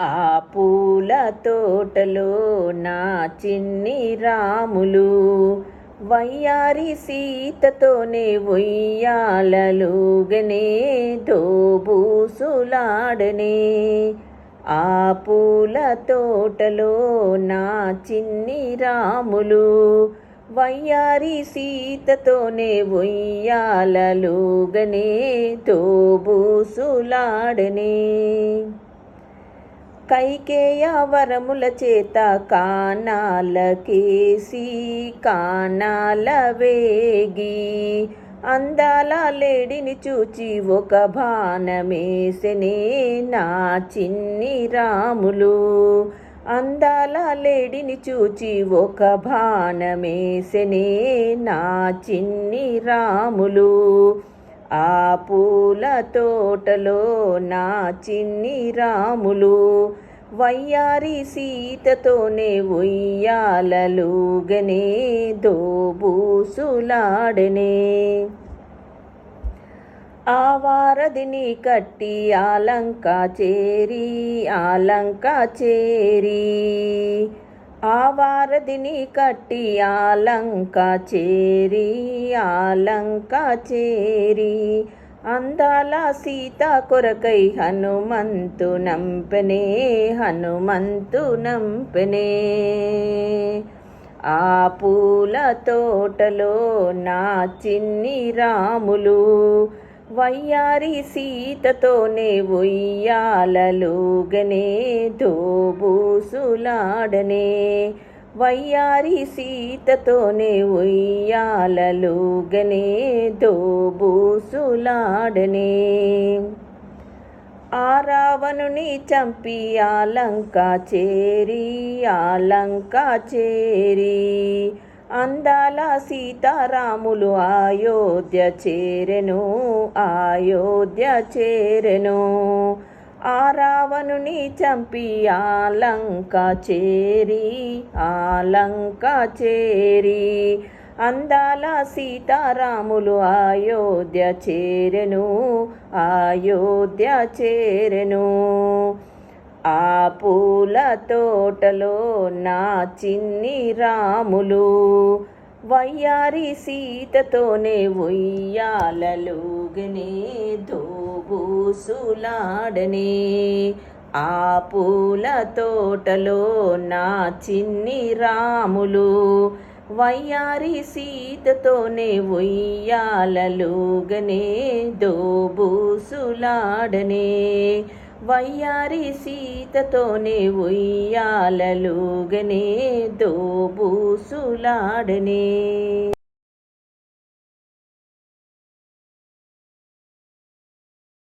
ఆ పూల తోటలో నా చిన్ని రాములు. వయ్యారి సీతతోనే ఒయ్యాలలుగనే దోబూసులాడనే ఆ పూల తోటలో నా చిన్ని రాములు. వయ్యారి సీతతోనే ఒయ్యాలలుగనే దోబూసులాడనే కైకేయ వరముల చేత కానాలకేసి కానాల వేగి అందాల లేడిని చూచి ఒక బాణమేసనే నా చిన్ని రాములు. అందాల లేడిని చూచి ఒక బాణమేసనే నా చిన్ని రాములు. ఆ పూల తోటలో నా చిన్ని రాములు. వయ్యారి సీతతోనే ఉయ్యాలలుగనే దోబూసులాడనే. ఆ వారధిని కట్టి ఆలంక చేరి ఆలంక చేరి. ఆవారదిని కట్టి ఆలంక చేరి ఆలంక చేరి. అందాల సీత కొరకై హనుమంతు నంపనే హనుమంతు నంపనే. ఆ పూల తోటలో నా చిన్ని రాములు వయ్యారి సీతతోనే ఉయ్యాలలుగనే దోబూసులాడనే. వయ్యారి సీతతోనే ఉయ్యాలలుగనే దోబూసులాడనే. ఆ రావణుని చంపి ఆలంక చేరి ఆలంక చేరి అందాల సీతారాములు అయోధ్య చేరెను అయోధ్య చేరెను. ఆ రావణుని చంపి ఆలంక చేరి ఆలంక చేరి. అందాల సీతారాములు అయోధ్య చేరెను అయోధ్య చేరెను. ఆ పూల తోటలో నా చిన్ని రాములు. వయ్యారి సీతతోనే ఉయ్యాలలుగనే దోబూసులాడనే ఆ పూల తోటలో నా చిన్ని రాములు. వయ్యారి సీతతోనే ఉయ్యాలలుగనే దోబూసులాడనే వయ్యారి సీతతోనే ఉయ్యాలలుగనే దోబూసులాడనే.